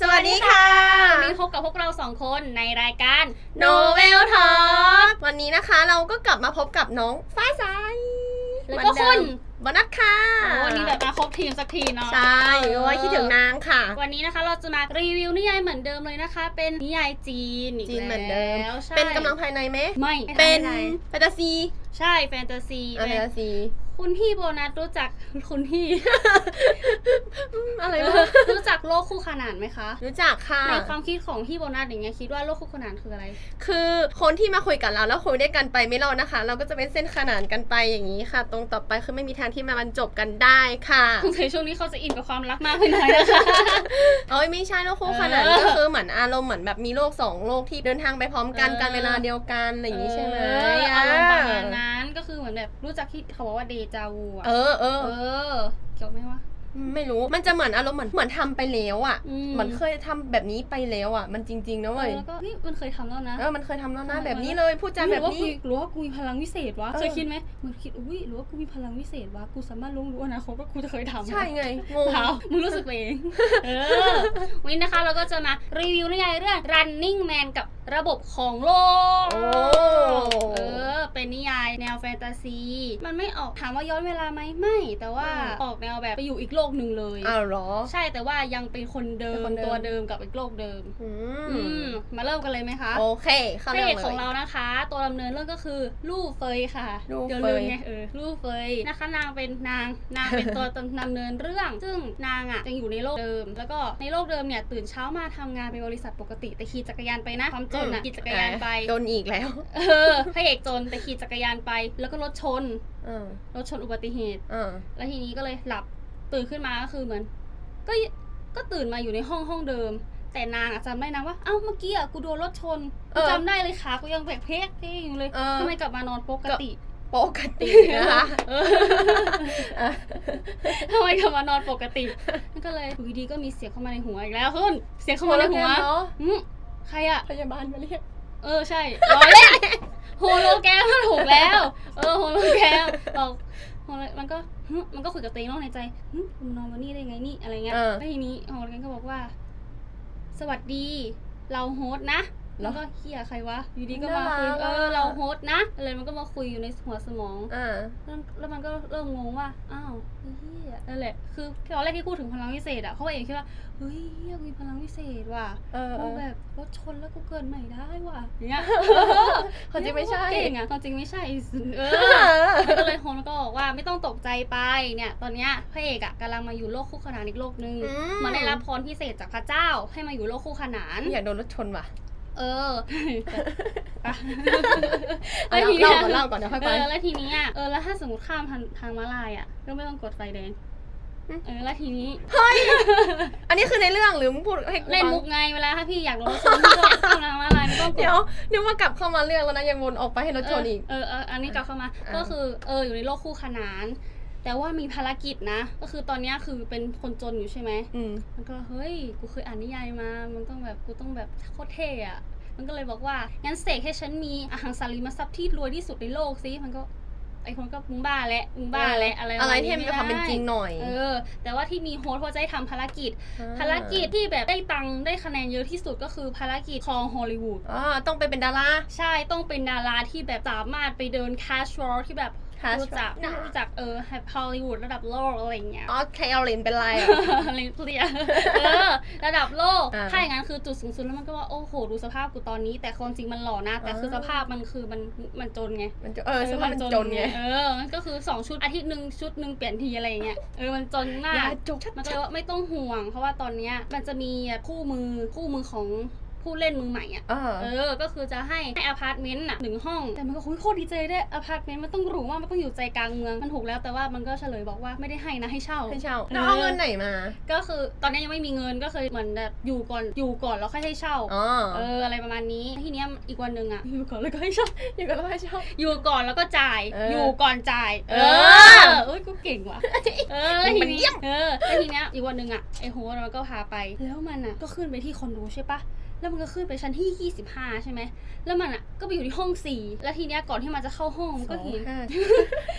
สวัสดีค่ะ วันนี้พบกับพวกเราสองคนในรายการ Novel Talk วันนี้นะคะเราก็กลับมาพบกับน้องฟ้าใสแล้วก็คุณบนัดค่ะโอ้วันนี้แบบมาครบทีมสักทีเนาะใช่โอ้ยคิดถึงนางค่ะ วันนี้นะคะเราจะมารีวิวนิยายเหมือนเดิมเลยนะคะ เป็นนิยายจีนอีกจีนเหมือนเดิมแล้วใช่เป็นกำลังภายในไหมไม่เป็นไม่แฟนตาซี ใช่แฟนตาซีอะแฟเป็นนตาซี คุณพี่โบนัสรู้จักคุณพี่ อะไรเอวะอรู้จักโลกคู่ขนานไหมคะ รู้จักค่ะ ในความคิดของพี่โบนัสอย่างเงี้ยคิดว่าโลกคู่ขนานคืออะไร คือคนที่มาคุยกับเราแล้วคุยด้วยกันไปไม่รอดนะคะ เราก็จะเป็นเส้นขนานกันไปอย่างนี้ค่ะ ตรงต่อไปคือไม่มีทางที่มาบรรจบกันได้ค่ะสงสัยช่วงนี้เขาจะอินกับความรักมากไปหน่อยนะคะเอ้ยไม่ใช่โลกคู่ขนานเออก็คือเหมือนอารมณ์เหมือนแบบมีโลกสองโลกที่เดินทางไปพร้อมกันเออกันเวลาเดียวกันอะไรอย่างนี้ใช่ไหมเอออารมณ์ประมาณนั้น ก็คือเหมือนแบบรู้จักที่เขาบอกว่าเดจาวูอะเออเออ เออ เกี่ยวไหมวะ ไม่รู้ มันจะเหมือนอารมณ์เหมือนเหมือนทำไปแล้วอะ อืม เหมือนเคยทำแบบนี้ไปแล้วอะ มันจริงๆนะเอเว้ยอแล้วก็เฮ้ยมันเคยทำแล้วนะ เออ มันเคยทำแล้วนะทำไมแบบนี้วะเลย พูดจาหแบรืบว่านี้กูหรือว่ากูมีพลังวิเศษวะ เออ เคยคิดไหมเหมือนคิด อุ้ยหรือว่ากูมีพลังวิเศษวะ กูสามารถรู้รู้อนาคตว่ากูจะเคยทำใช่ไง งง เปล่ามึงรู้สึกไปเอง เออ วันนี้นะคะเราก็จะมารีวิวนิยายเรื่อง Running Man กับ ระบบของโลกโอ้เออ เป็นนิยายแนวแฟนตาซี มันไม่ออกถามว่าย้อนเวลาไหมไม่ แต่ว่าออกแนวแบบไปอยู่อีกโลกหนึ่งเลยอ้าวเหรอ ใช่แต่ว่ายังเป็นคนเดิเป็นมคนเดิมตัวเดิมกับอีกโลกเดิมอือืมมมาเริ่มกันเลยไหมคะโอเคเข้าพระเรื่เอองกเลยของเรานะคะ ตัวดำเนินเรื่องก็คือลู่เฟยค่ะลู่เฟยเดี๋ยวลืมไงเออลู่เฟยนะคะนางเป็นนางนางเป็นตัวดำเนินเรื่อง ซึ่งนางอะจะอยู่ในโลกเดิม แล้วก็ในโลกเดิมเนี่ยตื่นเช้ามาทำงานเป็นบริษัทปกติแต่ขี่จักรยานไปนะความจนอะขี่จักรยานไปโดนอีกแล้ว เออพระเอกจนแต่ขี่จักรยานไป แล้วก็รถชนเออรถชนอุบัติเหตุเออแล้วทีนี้ก็เลยหลับตื่นขึ้นมาก็คือเหมือน ก็ก็ตื่นมาอยู่ในห้องห้องเดิม แต่นางอะจำได้นะว่าเอ้าเมื่อกี้อะกูโดนรถชนเอกูอจำได้เลยขากูยังแผลกเพกเพกอยู่เลยเออทำไมกลับมานอนปกติปกตินะคะเออทำไมกลับมานอนปกตินั่นก็เลยอยู่ดีๆก็มีเสียงเข้ามาในหัวอีกแล้วคุณเสียงเข้ามาในหัวเนาะอืม ใครอะ พยาบาลมาเรียก เออใช่ร้อยเล่นโฮโลแกรมก็ถูกแล้ว เออโฮโลแกรมบอกโฮโลมันก็หึมันก็คุยกับตัวเองเนอกในใจหึคุณนอนมานี่ได้ไงนี่อะไรเงี้ยเออ แล้วทีนี้โฮโลแกรมก็บอกว่า สวัสดี เราโฮสต์นะเหรอ แล้วก็เฮียใครวะ อยู่ดีก็มาน่ารักคุยเอออะเราโฮสต์นะ อะไรมันก็มาคุยอยู่ในหัวสมอง อ่า แล้วแล้วมันก็เริ่มงงว่า อ้าวไอ้เฮียนั่นแหละ คือตอนแรกที่พูดถึงพลังวิเศษอะเขาเองคิดว่า เฮ้ยเฮียมีพลังวิเศษว่ะเออเอกูอแบบรถชนแล้วกูเกิดใหม่ได้ว่ะอย่างเงี้ย ความจริงไม่ใช่ เก่งอะความจริงไม่ใช่เอเอออ มันก็เลยโฮนแล้วก็บอกว่าไม่ต้องตกใจไปเนี่ย ตอนเนี้ยพระเอกอะกำลังมาอยู่โลกคู่ขนานอีกโลกนึงอืมเหมันได้รับพรพิเศษจากพระเจ้าให้มาอยู่โลกคู่ขนาน อยากโดนรถชนว่ะ เอออะเอาแล้วทีเล่าเนี้ยก่อนเล่าก่อนเดี๋ยวค่อยเอไปอแล้วทีนี้อะเออแล้วถ้าสมมติข้ามทางทางม้าลายอะก็ไม่ต้องกดไฟแดงอืมเออแล้วทีนี้ อันนี้คือในเรื่องหรือมึงพูดให้กูเล่นฟังมุกไงเวลาถ้าพี่อยากโดนรถชนพี่ก็ข้ามทางม้าลายไม่ต้องกด เดี๋ยวนึกว่ากลับเข้ามาเรื่องแล้วนะยังวนออกไปให้รถชนอีก เออเอออันนี้กลับเข้ามา อ่า ก็คือ เออ อยู่ในโลกคู่ขนาน แต่ว่ามีภารกิจนะ ก็คือตอนเนี้ยคือเป็นคนจนอยู่ใช่ไหม อืม มันก็เฮ้ย กูเคยอ่านนิยายมา มันต้องแบบกูต้องแบบโคตรเท่อะมันก็เลยบอกว่า งั้นเสกให้ฉันมีอาหารสาลีมาซับที่รวยที่สุดในโลกสิ มันก็ไอคนก็มึงบ้าและมึงบ้าและอะไรอะไรปาณที่มันจะทำเป็นจริงหน่อย เออ แต่ว่าที่มีโฮสต์เพราะจะให้ทำภารกิจ ภารกิจที่แบบได้ตังค์ได้คะแนนเยอะที่สุดก็คือภารกิจครองฮอลลีวูดอ่าต้องไปเป็นดารา ใช่ ต้องเป็นดาราที่แบบสามารถไปเดินแคชวอลที่แบบ Cash รู้จัก walk รู้จักเออฮอลลีวูดระดับโลกอะไรอย่างเงี้ย อ๋อแคลรินเป็นไรอะลิ้นเปลี่ยเออระดับโลก อ่าถ้าอย่างนั้นคือจุดสูงสุดแล้วมันก็ว่า โอ้โห ดูสภาพกูตอนนี้ แต่ความจริงมันหล่อนะ แต่คืออ่าสภาพมันคือมันมันจนไงมันจะเออสภาพมันจนไงเออมันก็คือสองชุดอาทิตย์หนึ่งชุดหนึ่งเปลี่ยนทีอะไรอย่างเงี้ยเออมันจนมากอย่าจกชัดมันก็เลยว่าไม่ต้องห่วง เพราะว่าตอนเนี้ยมันจะมีคู่มือคู่มือของ ผู้เล่นมือใหม่อะ เออ เออ ก็คือจะให้ให้อพาร์ตเมนต์น่ะหนึ่งห้อง แต่มันก็คุยโคตรดีใจด้วยอพาร์ตเมนต์มันต้องหรูมากมันต้องอยู่ใจกลางเมือง มันถูกแล้วแต่ว่ามันก็เฉลยบอกว่าไม่ได้ให้นะให้เช่า ให้เช่าแล้วเอาเงินไหนมา ก็คือตอนนี้ยังไม่มีเงินก็เคยเหมือนแบบอยู่ก่อนอยู่ก่อนแล้วค่อยให้เช่า อ๋อ เอออะไรประมาณนี้ ทีเนี้ยอีกวันหนึ่งอะอยู่ก่อนแล้วก็ให้เช่า อยู่กันแล้วให้เช่า อยู่ก่อนแล้วก็จ่าย เออออยู่ก่อนจ่าย เอเออ อเอ้ยกูเก่งว่ะ เออแล้วทีมันเยี่นี้ยม เออแล้วทีเนี้ยอีกวันหนึ่งอะไอโฮสต์มันก็พาไป แล้วมันอะก็ขึ้นไปที่คอนโดใช่ปะ แล้วมันก็ขึ้นไปชั้นที่ 25 ใช่ไหม แล้วมันอะก็ไปอยู่ที่ห้อง4แล้วทีเนี้ยก่อนที่มันจะเข้าห้องมันก็เห็นสองห้า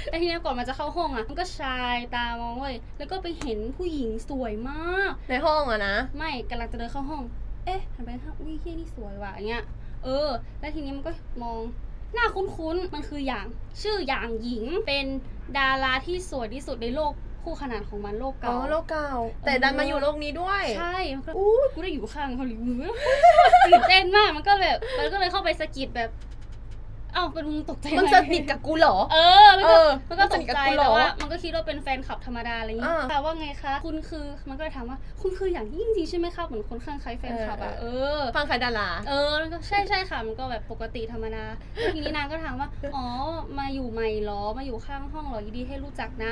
แล้วทีเนี้ยก่อนมันจะเข้าห้องอะ มันก็ชายตามองเว้ย แล้วก็ไปเห็นผู้หญิงสวยมาก ในห้องอะนะ ไม่กำลังจะเดินเข้าห้อง เอ๊ะหันไปข้างอุ้ยเฮียนี่สวยว่ะอย่างเงี้ย เออ แล้วทีนี้มันก็มองหน้าคุ้นๆ มันคืออย่าง ชื่ออย่างหญิงเป็นดาราที่สวยที่สุดในโลก คู่ขนานของมันโลกอ๋อเก่าโลกเก่า แต่ดันมาอยู่โลกนี้ด้วยใช่มันก็อู้กูได้อยู่ข้างเขาหรือมึงตื่นเต้นมาก มันก็แบบ มันก็เลยเข้าไปสะกิดแบบ เอ้าเป็นมึงตกใจไหมึงสนิทกับกูเหรอ เออ มันก็เออมันก็ตกใจมันสนิทกับกูเหรแต่อว่ามันก็คิดว่าเป็นแฟนคลับธรรมดาอะไรอย่างงี้อ่าค่ะว่าไงคะ คุณคือ มันก็เลยถามว่า คุณคืออย่างยิ่งจริงใช่ไหมคะเหมือนคนข้างใครแฟนคลับอะเออ ฟังใครดารา เออแล้วก็ใช่ใช่ค่ะ มันก็แบบปกติธรรมดาแล้วทีนี้นางก็ถามว่า อ๋อ มาอยู่ใหม่ เหรอมาอยู่ข้างห้องเหรอยินดีให้รู้จักนะ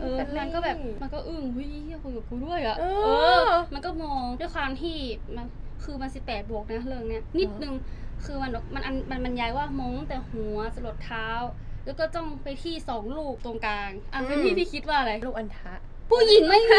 เออมันก็แบบมันก็อึ้งเฮ้ยเหี้ยคุยกับกูด้วยอะเอเอออ มันก็มองด้วยความที่มันคือมันสิบแปดบวกนะเรื่องเนี้ยนิดนึงคือมันมันอันมันบรรยายว่ามองตั้งแต่หัวจรดเท้า แล้วก็จ้องไปที่สองลูกตรงกลางอะเป็นพี่พี่คิดว่าอะไรลูกอันทะผู้หญิงไม่มี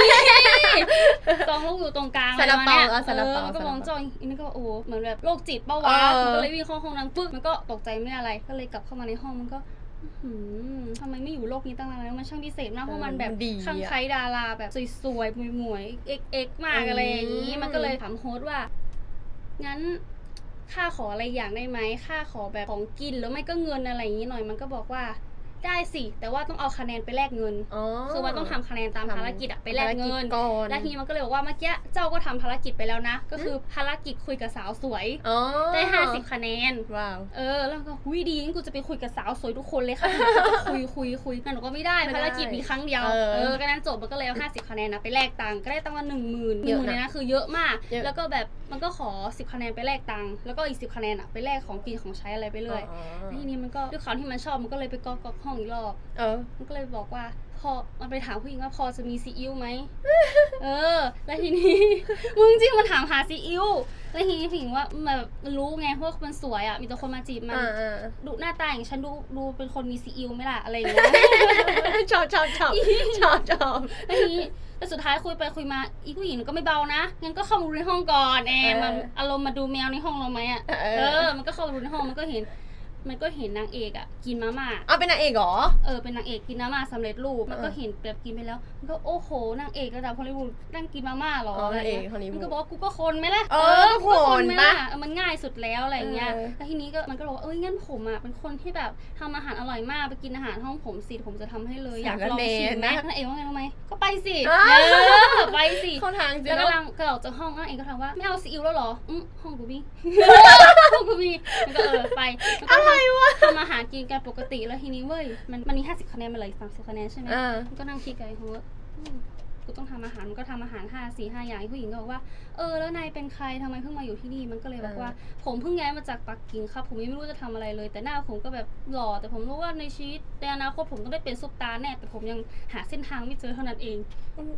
สองลูกอยู่ตรงกลางซาลาเปาอะไรเออซาลาเอเปาอมันก็มองซาลาเปาจ้องอันนี้ก็โอ้เหมือนแบบโรคจิตเป้าวะเออมันก็เลยวิ่งเข้าห้องนั้นปึ๊บมันก็ตกใจไม่ได้อะไร ก็เลยกลับเข้ามาในห้องมันก็อื้อ หือทำไมไม่อยู่โลกนี้ตั้งนานแล้วมันช่างพิเศษมากเพราะมันแบบดีข้างอะใครดาราแบบสวยๆหมวยๆเอ็กเอ็กมากอืมอะไรอย่างนี้ มันก็เลยถามโฮสต์ว่า งั้นค่าขออะไรอย่างได้ไหมค่าขอแบบของกินหรือไม่ก็เงินอะไรอย่างนี้หน่อยมันก็บอกว่า ได้สิแต่ว่าต้องเอาคะแนนไปแลกเงินอ๋อคือมันต้องทำคะแนนตามภารกิจอะไปแลกเงินภารกิจก่อนแล้วทีนี้มันก็เลยบอกว่าเมื่อกี้เจ้าก็ทำภารกิจไปแล้วนะ ก็คือภารกิจคุยกับสาวสวยอ๋อได้ห้าสิบคะแนนว้าวเออแล้วก็หุยดีงั้นกูจะไปคุยกับสาวสวยทุกคนเลยค่ะก็คุยคุยคุยนั่นหนูก็ไม่ได้ไม่ได้ภารกิจมีครั้งเดียวเออเออก็นั้นจบมันก็เลยเอาห้าสิบคะแนนนะไปแลกตังค์ก็ได้ตังค์มาหนึ่งหมื่นหเยนึ่งอะหมื่นนะเลยนะคือเยอะมากเยอะแล้วก็แบบ มันก็ขอสิบคะแนนไปแลกตังค์แล้วก็อีกสิบคะแนนอะไปแลกของกินของใช้อะไรไปเรื่อยอ๋อแล้วทีนี้มันก็ด้วยความที่มันชอบมันก็เลยไปก๊อกก๊อกห้องอีกรอบเออ มันก็เลยบอกว่าพอมันไปถามผู้หญิงว่าพอจะมีซีอิ๊วไหม เออ แล้วทีนี้ มึงจริงมันถามหาซีอิ๊ว แล้วทีนี้ผู้หญิงว่าแบบมันรู้ไงเพราะว่ามันสวยอะ มีแต่คนมาจีบมันอ่าอ่าดูหน้าตาอย่างฉันดูดูเป็นคนมีซีอิ๊วไหมล่ะอะไรอย่างเงี้ย ชอบชอบชอบชอบชอบแล้วทีนี้ แล้วสุดท้ายคุยไปคุยมาอีผู้หญิงก็ไม่เบานะงั้นก็เข้ามาดูในห้องก่อนแอมมันอารมณ์มาดูแมวในห้องเราไหมอะเอเอออมันก็เข้ามาดูในห้องมันก็เห็น มันก็เห็นนางเอกอะกินมาม่าเอาเป็นนางเอกเหรอ เออเป็นนางเอกกินมาม่าสำเร็จรูปมันก็เออเห็นแบบกินไปแล้ว มันก็โอ้โหนางเอกระดับฮอลลีวูดนั่งกินมาม่าเหรออ๋ออะไรนางเอกเงี้ยฮอลลีวูดมันก็บอกว่ากูก็คนไหมล่ะเออกูก็คนไหมปะล่ะเออมันง่ายสุดแล้วอะไรเงี้ยเออแล้วทีนี้ก็มันก็บอกว่าเอ้ยงั้นผมอะเป็นคนที่แบบทำอาหารอร่อยมากไปกินอาหารห้องผมสิผมจะทำให้เลยอยากลองชิมไหมนางเอกว่าไงรู้ไหมก็ไปสิอ้าเออไปสิเข้าทางจริแล้วงกำลังกระโดดจากห้องนางเอกก็ถามว่าไม่เอาซีอิ๊วแล้วเหรออืมห้องกูมีห้องกูมีมันก็เออไปมันก็ทำทำอาหารกินกันปกติแล้วทีนี้เว้ย มันมันมีห้าสิบคะแนนมาเลยสามสิบคะแนนใช่ไหมอ่ามันก็นั่งคิดกันหัวอืมกูต้องทำอาหารมันก็ทำอาหารห้าสี่ห้าอย่างผู้หญิงก็บอกว่า เออ แล้วนายเป็นใครทำไมเพิ่งมาอยู่ที่นี่มันก็เลยบอกว่า ผมเพิ่งย้ายมาจากปักกิ่งครับ ผมยังไม่รู้จะทำอะไรเลย แต่หน้าผมก็แบบหล่อแต่ผมรู้ว่าในชีวิตในอนาคตผมต้องได้เป็นซุปตาร์แน่แต่ผมยังหาเส้นทางไม่เจอเท่านั้นเอง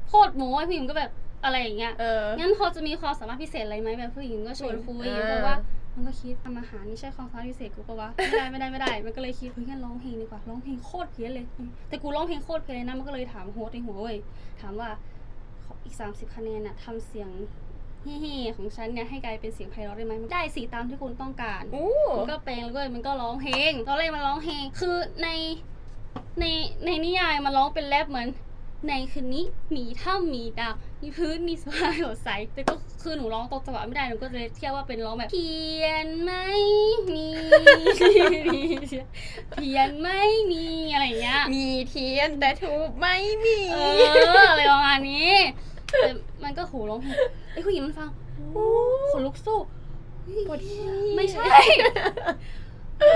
โคตรโม้ไอ้ผู้หญิงก็แบบอะไรอย่างเงี้ย เออ งั้นพอจะมีความสามารถพิเศษอะไรไหมแบบผู้หญิงก็ชวนคุยอ่าเพราะว่า มันก็คิดทำอาหารนี่ใช่ความสามารถพิเศษกูปะวะไม่ได้ไม่ได้ไม่ได้ มันก็เลยคิดเฮ้ยงั้นร้องเพลงดีกว่าร้องเพลงโคตรเพี้ยนเลย แต่กูร้องเพลงโคตรเพี้ยนเลยนะมันก็เลยถามโฮสต์ในหัวเว้ยถามว่าขออีก 30 คะแนนน่ะทำเสียงเฮ่ๆของฉันเนี่ยให้กลายเป็นเสียงไพเราะได้ไหมได้สิตามที่คุณต้องการโอ้มันก็แปลงแล้วก็มันก็ร้องเพลงตอนแรกมันร้องเพลงคือในในในนิยายมันร้องเป็นแรปเหมือน ในคืนนี้มีถ้ำมีดาวมีพื้นมีสวายสดใสแต่ก็คือหนูร้องตรงจังหวะไม่ได้หนูก็เลยเทียบว่าเป็นร้องแบบเพียนไม่มีเพียนไม่มีอะไรอย่างเงี้ยมีเทียนแต่ทูบไม่มีเอออะไรประมาณนี้แต่มันก็โหร้องเพลงไอ้ยผู้หญิงมันฟังโอ้ขนลุกสู้ปวดที่ไม่ใช่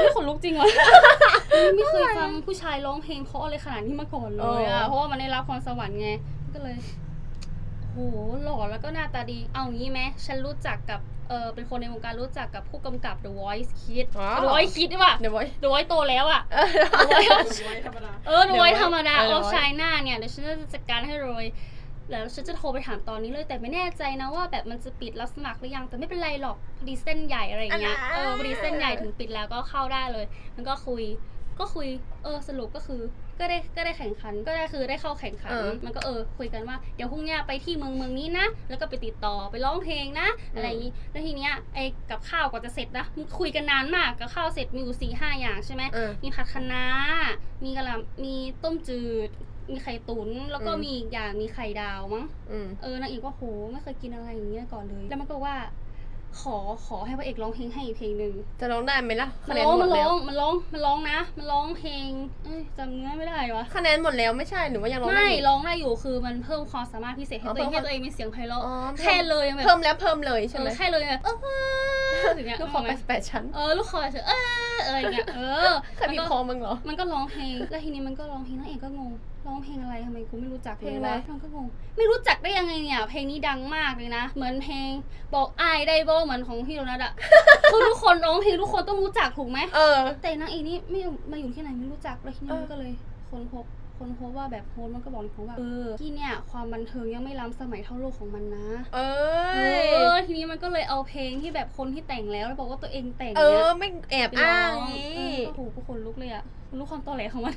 ไม่ขนลุกจริงวะไม่เคยฟังผู้ชายร้องเพลงเพราะอะไรขนาดนี้มาก่อนเลยอะเพราะว่ามันได้รับพรสวรรค์ไงก็เลยโหหล่อแล้วก็หน้าตาดีเอางี้ไหมฉันรู้จักกับเออเป็นคนในวงการรู้จักกับผู้กำกับ The Voice Kids The Voice Kids ด้วยว่ะเดี๋ยวไว้ The Voice โตแล้วอะเออ The Voice ไว้ธรรมดาเออ The Voice The Voice ธรรมดาเออ The ออฟ Voice ชายหน้าเนี่ยเดี๋ยวฉันจะจัดการให้เลย แล้วฉันจะโทรไปถามตอนนี้เลยแต่ไม่แน่ใจนะว่าแบบมันจะปิดรับสมัครหรือยังแต่ไม่เป็นไรหรอกพอดีเส้นใหญ่อะไรอย่างเงี้ยอ่าเออพอดีเส้นใหญ่ถึงปิดแล้วก็เข้าได้เลย มันก็คุยก็คุย เออสรุปก็คือ ก็ได้ก็ได้แข่งขัน ก็ได้คือได้เข้าแข่งขัน เออมันก็เออ คุยกันว่าเดี๋ยวพรุ่งเนี้ยไปที่เมืองเมืองนี้นะ แล้วก็ไปติดต่อไปร้องเพลงนะอะไรอย่างนี้ แล้วทีเนี้ยไอ้กับข้าวกว่าจะเสร็จนะมันคุยกันนานมากกับข้าวเสร็จมีอยู่สี่ห้าอย่างใช่ไหมเออ มีผัดคะน้ามีกะหล่ำมีต้มจืด มีไข่ตุ๋นแล้วก็อืม มีอีกอย่างมีไข่ดาวมั้ง อืม เออนางเอกก็โหไม่เคยกินอะไรอย่างเงี้ยก่อนเลย แล้วมันก็ว่า ขอขอให้พระเอกร้องเพลงให้อีกเพลงหนึ่งจะร้องได้ไหมล่ะมัคะนแนนร้องหมมัดนร้แล้อวงมันร้องมันร้องนะ มันร้องเพลง เอ้ยจำเนื้อไม่ได้วะคะแนนหมดแล้วไม่ใช่หรือว่ายังร้องได้ไม่อยู่ ร้องได้อยู่คือมันเพิ่มความสามารถพิเศษให้อ๋อตัวเองเพิ่ให้มตัวเองมีเสียงไพเราะอ๋อแค่เลยแบบเพิ่มแล้วเพิ่มเลยใช่ไหม เออแค่เลยแบบเออ อย่างเงี้ยลูกขอนึแปกดกไหมแปดชั้น เออลูกคอเฉยเอออะไรอย่างเงี้ยเออเคยมีคอมึงเหรอ มันก็ร้องเพลง แล้วทีนี้มันก็ร้องเพลงนางเอกก็งง ร้องเพลงอะไรทำไมกูไม่รู้จักเพลงอะไรวมันก็งง ไม่รู้จักได้ยังไงเนี่ย เพลงนี้ดังมากเลยนะ เหมือนเพลงบอกอายได้บ่เหมือนของพี่โดนัทอะคือทุกคนร้องเพลงทุกคนต้องรู้จักถูกไหมเออ แต่นางเอกนี่ไม่มาอยู่ที่ไหนไม่รู้จักแล้วทีนี้เออมันก็เลยค้นพบ ค้นพบว่าแบบโฮสต์มันก็บอกเลยว่าเออที่เนี่ยความบันเทิงยังไม่ล้ำสมัยเท่าโลกของมันนะ เอเอออ ทีนี้มันก็เลยเอาเพลงที่แบบคนที่แต่งแล้วแล้วบอกว่าตัวเองแต่งเอเนี่ย อไม่แอบอ้างนี้ เออโอ้โหกูขนลุกเลยอะคนลุกความตอแหลของมัน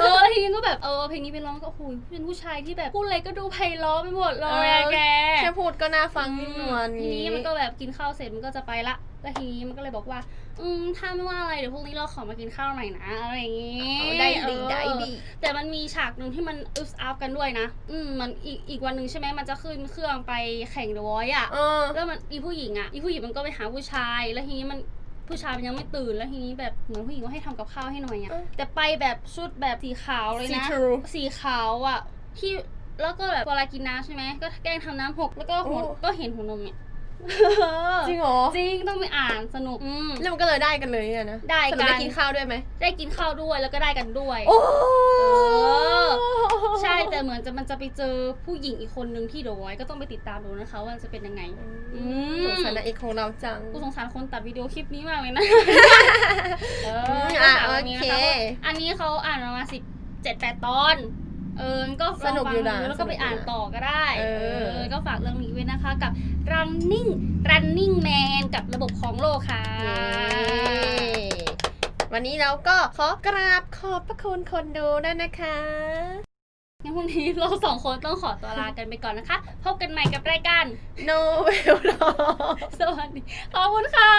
เออทีนี้ก็แบบเออเพลงนี้ไปร้องก็โอ้โหเป็นผู้ชายที่แบบพูดอะไรก็ดูไพเราะไปหมดเลยอะแกแค่พูดก็น่าฟังนิ่มนวลทีนี้มันก็แบบกินข้าวเสร็จมันก็จะไปละแล้วทีนี้มันก็เลยบอกว่า อืมถ้าไม่ว่าอะไรเดี๋ยวพรุ่งนี้เราขอมากินข้าวหน่อยนะอะไรอย่างงี้อ๋อได้ดีเออได้ดีแต่มันมีฉากหนึ่งที่มันอึฟอัพกันด้วยนะ อืมมันอีกอีกวันหนึ่งใช่ไหมมันจะขึ้นเครื่องไปแข่งเดอะวอยอะเออแล้วมันอีผู้หญิงอะอีผู้หญิงมันก็ไปหาผู้ชาย แล้วทีนี้มัน ผู้ชายมันยังไม่ตื่นแล้วทีนี้แบบเหมือนผู้หญิงก็ให้ทำกับข้าวให้หน่อยอะเออแต่ไปแบบชุดแบบสีขาวเลยนะ See through สีขาวอะที่แล้วก็แบบเวลากินน้ำใช่ไหมก็แกล้งทำน้ำหกแล้วก็หัวโอ้ ก็เห็นหัวนมเนี่ยจริงเหรอจริงต้องไปอ่านสนุกอืม แล้วมันก็เลยได้กันเลยอะนะได้สรุปกันได้กินข้าวด้วยไหมได้กินข้าวด้วยแล้วก็ได้กันด้วย โอ้อใช่ แต่เหมือนจะมันจะไปเจอผู้หญิงอีกคนนึงที่เดอะวอยก็ต้องไปติดตามดูนะคะ ว่าจะเป็นยังไงอืมสงสารนางเอกของเราจังกูสงสารคนตัดวิดีโอคลิปนี้มากเลยนะเออมอะก็ฝากไว้นี้นะโอเคคะว่าอันนี้เขาอ่านประมาณสิบเจ็ดแปดตอนเออก็สนุกอยู่นะลงฟังแล้วก็ไปสนุกอยู่นะอ่านต่อก็ได้ เออ ก็ฝากเรื่องนี้ไว้นะคะกับ running running man กับระบบของโลกค่ะเย้วันนี้เราก็ขอกราบขอบพระคุณคนดูด้วยนะคะ งั้นวันนี้เราสองคนต้องขอตัวลากันไปก่อนนะคะ พบกันใหม่กับรายการโนเวลสวัสดี ขอบคุณค่ะ